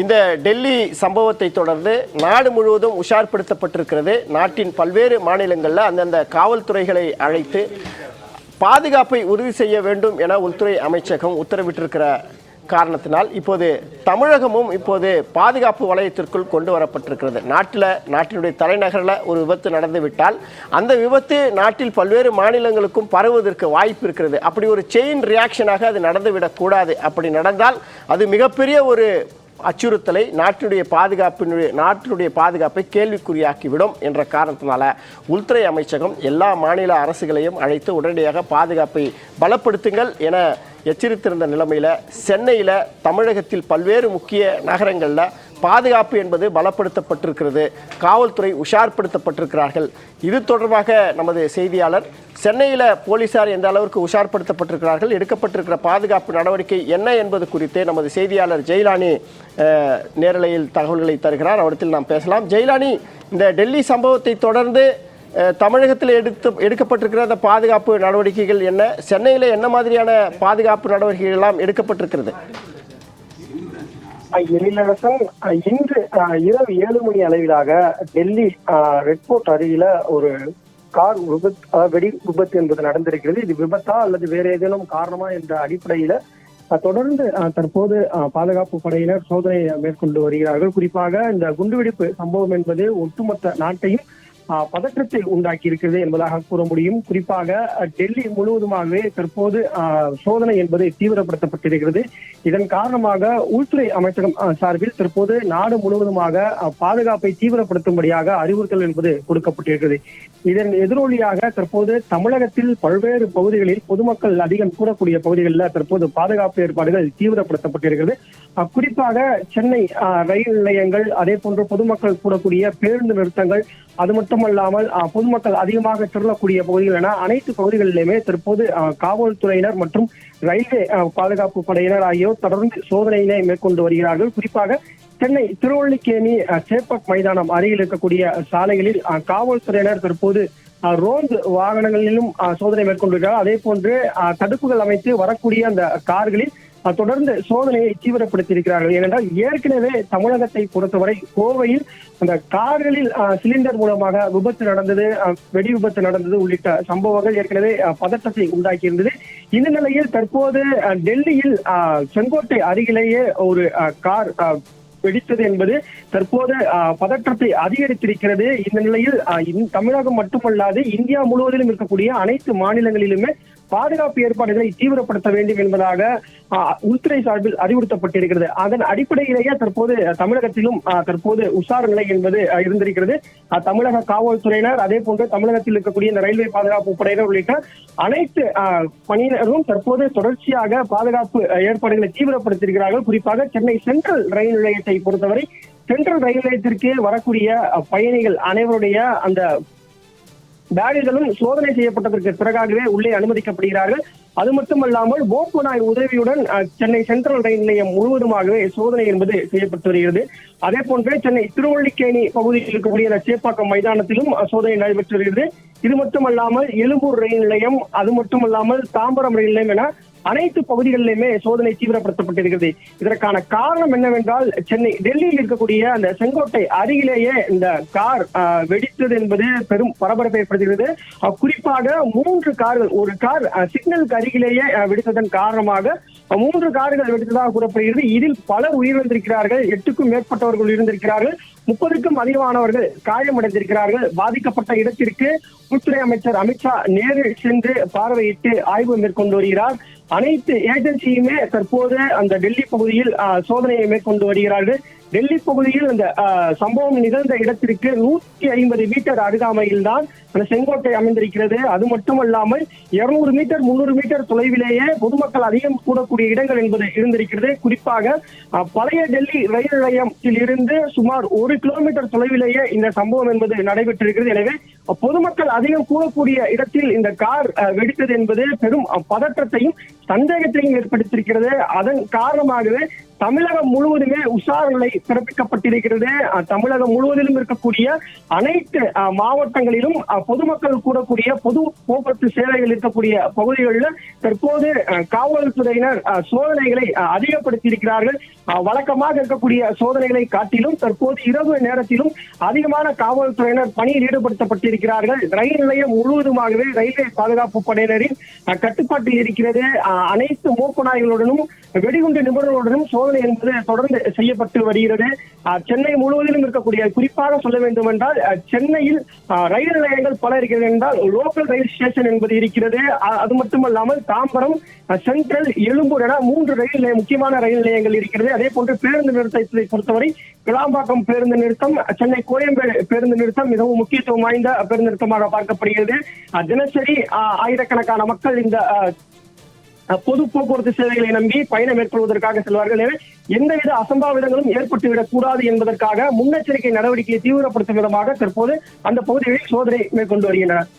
இந்த டெல்லி சம்பவத்தை தொடர்ந்து நாடு முழுவதும் உஷார்படுத்தப்பட்டிருக்கிறது. நாட்டின் பல்வேறு மாநிலங்களில் அந்தந்த காவல்துறைகளை அழைத்து பாதுகாப்பை உறுதி செய்ய வேண்டும் என உள்துறை அமைச்சகம் உத்தரவிட்டிருக்கிற காரணத்தினால் இப்போது தமிழகமும் இப்போது பாதுகாப்பு வலயத்திற்குள் கொண்டு வரப்பட்டிருக்கிறது. நாட்டில் நாட்டினுடைய தலைநகரில் ஒரு விபத்து நடந்துவிட்டால் அந்த விபத்து நாட்டில் பல்வேறு மாநிலங்களுக்கும் பரவுவதற்கு வாய்ப்பு இருக்கிறது. அப்படி ஒரு செயின் ரியாக்ஷனாக அது நடந்துவிடக்கூடாது. அப்படி நடந்தால் அது மிகப்பெரிய ஒரு அச்சுறுத்தலை நாட்டினுடைய பாதுகாப்பினுடைய நாட்டினுடைய பாதுகாப்பை கேள்விக்குறியாக்கிவிடும் என்ற காரணத்தினால உள்துறை அமைச்சகம் எல்லா மாநில அரசுகளையும் அழைத்து உடனடியாக பாதுகாப்பை பலப்படுத்துங்கள் என எச்சரித்திருந்த நிலைமையில் சென்னையில் தமிழகத்தில் பல்வேறு முக்கிய நகரங்களில் பாதுகாப்பு என்பது பலப்படுத்தப்பட்டிருக்கிறது. காவல்துறை உஷார்படுத்தப்பட்டிருக்கிறார்கள். இது தொடர்பாக நமது செய்தியாளர் சென்னையில் போலீசார் எந்த அளவிற்கு உஷார்படுத்தப்பட்டிருக்கிறார்கள் எடுக்கப்பட்டிருக்கிற பாதுகாப்பு நடவடிக்கை என்ன என்பது குறித்து நமது செய்தியாளர் ஜெயிலானி நேரலையில் தகவல்களை தருகிறார். அவரிடத்தில் நாம் பேசலாம். ஜெயிலானி இந்த டெல்லி சம்பவத்தை தொடர்ந்து தமிழகத்தில் எடுத்து எடுக்கப்பட்டிருக்கிற அந்த பாதுகாப்பு நடவடிக்கைகள் என்ன? சென்னையில் என்ன மாதிரியான பாதுகாப்பு நடவடிக்கைகள் எல்லாம் எடுக்கப்பட்டிருக்கிறது? எழிலரசன் இன்று இரவு ஏழு மணி அளவிலாக டெல்லி ரெட்போர்ட் அருகில ஒரு கார் விபத்து வெடி விபத்து என்பது நடந்திருக்கிறது. இது விபத்தா அல்லது வேற ஏதேனும் காரணமா என்ற அடிப்படையில தொடர்ந்து தற்போது பாதுகாப்பு படையினர் சோதனை மேற்கொண்டு வருகிறார்கள். குறிப்பாக இந்த குண்டுவெடிப்பு சம்பவம் என்பது ஒட்டுமொத்த நாட்டையும் பதற்றத்தை உண்டாக்கி இருக்கிறது என்பதாக கூற முடியும். குறிப்பாக டெல்லி முழுவதுமாகவே தற்போது சோதனை என்பது தீவிரப்படுத்தப்பட்டிருக்கிறது. இதன் காரணமாக உள்துறை அமைச்சகம் சார்பில் தற்போது நாடு முழுவதுமாக பாதுகாப்பை தீவிரப்படுத்தும்படியாக அறிவுறுத்தல் என்பது கொடுக்கப்பட்டிருக்கிறது. இதன் எதிரொலியாக தற்போது தமிழகத்தில் பல்வேறு பகுதிகளில் பொதுமக்கள் அதிகம் கூடக்கூடிய பகுதிகளில் தற்போது பாதுகாப்பு ஏற்பாடுகள் தீவிரப்படுத்தப்பட்டிருக்கிறது. குறிப்பாக சென்னை அஹ், ரயில் நிலையங்கள் அதே போன்று பொதுமக்கள் கூடக்கூடிய பேருந்து நிறுத்தங்கள் அது மட்டும் மட்டுமல்லாமல் பொதுமக்கள் அதிகமாக திரளக்கூடிய பகுதிகள் என அனைத்து பகுதிகளிலுமே தற்போது காவல்துறையினர் மற்றும் ரயில்வே பாதுகாப்பு படையினர் ஆகியோர் தொடர்ந்து சோதனையினை மேற்கொண்டு வருகிறார்கள். குறிப்பாக சென்னை திருவள்ளிக்கேணி சேப்பக் மைதானம் அருகில் இருக்கக்கூடிய சாலைகளில் காவல்துறையினர் தற்போது ரோந்து வாகனங்களிலும் சோதனை மேற்கொண்டிருக்கிறார் அதே போன்று தடுப்புகள் அமைத்து வரக்கூடிய அந்த கார்களில் தொடர்ந்து சோதனையை தீவிரப்படுத்தியிருக்கிறார்கள். ஏனென்றால் ஏற்கனவே தமிழகத்தை பொறுத்தவரை கோவையில் அந்த கார்களில் சிலிண்டர் மூலமாக விபத்து நடந்தது வெடி விபத்து நடந்தது உள்ளிட்ட சம்பவங்கள் ஏற்கனவே பதட்டத்தை பதற்றத்தை உண்டாக்கியிருந்தது. இந்த நிலையில் தற்போது டெல்லியில் செங்கோட்டை அருகிலேயே ஒரு அஹ், கார் வெடித்தது என்பது தற்போது பதற்றத்தை அதிகரித்திருக்கிறது. இந்த நிலையில் தமிழகம் மட்டுமல்லாது இந்தியா முழுவதிலும் இருக்கக்கூடிய அனைத்து மாநிலங்களிலுமே பாதுகாப்பு ஏற்பாடுகளை தீவிரப்படுத்த வேண்டும் என்பதாக உள்துறை சார்பில் அறிவுறுத்தப்பட்டிருக்கிறது. அதன் அடிப்படையிலேயே தற்போது தமிழகத்திலும் தற்போது உஷார் நிலை என்பது இருந்திருக்கிறது. அஹ், தமிழக காவல்துறையினர் அதே போன்று தமிழகத்தில் இருக்கக்கூடிய இந்த ரயில்வே பாதுகாப்பு படையினர் உள்ளிட்ட அனைத்து பணியினரும் தற்போது தொடர்ச்சியாக பாதுகாப்பு ஏற்பாடுகளை தீவிரப்படுத்தியிருக்கிறார்கள். குறிப்பாக சென்னை சென்ட்ரல் ரயில் நிலையத்தை பொறுத்தவரை சென்ட்ரல் ரயில் நிலையத்திற்கு வரக்கூடிய பயணிகள் அனைவருடைய அந்த பேகுகளும் சோதனை செய்யப்பட்டதற்கு பிறகாகவே உள்ளே அனுமதிக்கப்படுகிறார்கள். அது மட்டுமல்லாமல் போக்குநாய் உதவியுடன் சென்னை சென்ட்ரல் ரயில் நிலையம் முழுவதுமாகவே சோதனை என்பது செய்யப்பட்டு வருகிறது. அதே போன்றே சென்னை திருவள்ளிக்கேணி பகுதியில் இருக்கக்கூடிய சேப்பாக்கம் மைதானத்திலும் சோதனை நடைபெற்று வருகிறது. இது மட்டுமல்லாமல் எழும்பூர் ரயில் நிலையம் அது மட்டுமல்லாமல் தாம்பரம் ரயில் நிலையம் என அனைத்து பகுதிகளிலுமே சோதனை தீவிரப்படுத்தப்பட்டிருக்கிறது. இதற்கான காரணம் என்னவென்றால் சென்னை டெல்லியில் இருக்கக்கூடிய அந்த செங்கோட்டை அருகிலேயே இந்த கார் வெடித்தது என்பது பெரும் பரபரப்பை ஏற்படுத்துகிறது குறிப்பாக மூன்று கார்கள் ஒரு கார் சிக்னலுக்கு அருகிலேயே வெடித்ததன் காரணமாக மூன்று கார்கள் வெடித்ததாக கூறப்படுகிறது. இதில் பலர் உயிரிழந்திருக்கிறார்கள் எட்டுக்கும் மேற்பட்டவர்கள் உயிரிழந்திருக்கிறார்கள் முப்பதுக்கும் அதிகமானவர்கள் காயமடைந்திருக்கிறார்கள். பாதிக்கப்பட்ட இடத்திற்கு உள்துறை அமைச்சர் அமித்ஷா நேரில் சென்று பார்வையிட்டு ஆய்வு மேற்கொண்டு வருகிறார். அனைத்து ஏஜென்சியுமே தற்போது அந்த டெல்லி பகுதியில் சோதனையை மேற்கொண்டு வருகிறார்கள். டெல்லி பகுதியில் அந்த சம்பவம் நிகழ்ந்த இடத்திற்கு நூற்றி ஐம்பது மீட்டர் அருகாமையில் தான் அந்த செங்கோட்டை அமைந்திருக்கிறது. அது மட்டுமல்லாமல் இருநூறு மீட்டர் முன்னூறு மீட்டர் தொலைவிலேயே பொதுமக்கள் அதிகம் கூடக்கூடிய இடங்கள் என்பது இருந்திருக்கிறது. குறிப்பாக பழைய டெல்லி ரயில் நிலையத்தில் இருந்து சுமார் ஒரு கிலோமீட்டர் தொலைவிலேயே இந்த சம்பவம் என்பது நடைபெற்றிருக்கிறது. எனவே பொதுமக்கள் அதிகம் கூடக்கூடிய இடத்தில் இந்த கார் அஹ், வெடித்தது என்பது பெரும் பதற்றத்தையும் சந்தேகத்தையும் ஏற்படுத்தியிருக்கிறது. அதன் காரணமாகவே தமிழகம் முழுவதுமே உஷார் நிலை பிறப்பிக்கப்பட்டிருக்கிறது தமிழகம் முழுவதிலும் இருக்கக்கூடிய அனைத்து மாவட்டங்களிலும் பொதுமக்கள் கூடக்கூடிய பொது போக்குவரத்து சேவைகள் இருக்கக்கூடிய பகுதிகளில் தற்போது காவல்துறையினர் சோதனைகளை அதிகப்படுத்தி அதிகப்படுத்தியிருக்கிறார்கள். வழக்கமாக இருக்கக்கூடிய சோதனைகளை காட்டிலும் தற்போது இரவு நேரத்திலும் அதிகமான காவல்துறையினர் பணியில் ஈடுபடுத்தப்பட்டிருக்கிறார்கள். ரயில் நிலையம் முழுவதுமாகவே ரயில்வே பாதுகாப்பு படையினரின் கட்டுப்பாட்டில் இருக்கிறது. அனைத்து மோப்ப நாய்களுடனும் வெடிகுண்டு நிபுணர்களுடனும் சோதனை சோதனை என்பது தொடர்ந்து செய்யப்பட்டு வருகிறது. சென்னை முழுவதிலும் இருக்கக்கூடிய குறிப்பாக சொல்ல வேண்டும் என்றால் சென்னையில் ரயில் நிலையங்கள் பல இருக்கிறது என்றால் லோக்கல் ரயில் ஸ்டேஷன் என்பது இருக்கிறது. அது மட்டுமல்லாமல் தாம்பரம் சென்ட்ரல் எழும்பூர் என மூன்று ரயில் நிலையம் முக்கியமான ரயில் நிலையங்கள் இருக்கிறது. அதே போன்று பேருந்து நிறுத்தத்தை பொறுத்தவரை கிளாம்பாக்கம் பேருந்து நிறுத்தம் சென்னை கோயம்பேடு பேருந்து நிறுத்தம் மிகவும் முக்கியத்துவம் வாய்ந்த பேருந்து நிறுத்தமாக பார்க்கப்படுகிறது. தினசரி ஆயிரக்கணக்கான மக்கள் இந்த பொது போக்குவரத்து சேவைகளை நம்பி பயணம் மேற்கொள்வதற்காக செல்வார்கள். எனவே எந்தவித அசம்பாவிதங்களும் ஏற்பட்டுவிடக் கூடாது என்பதற்காக முன்னெச்சரிக்கை நடவடிக்கையை தீவிரப்படுத்தும் விதமாக தற்போது அந்த பகுதிகளில் சோதனை மேற்கொண்டு வருகின்றனர்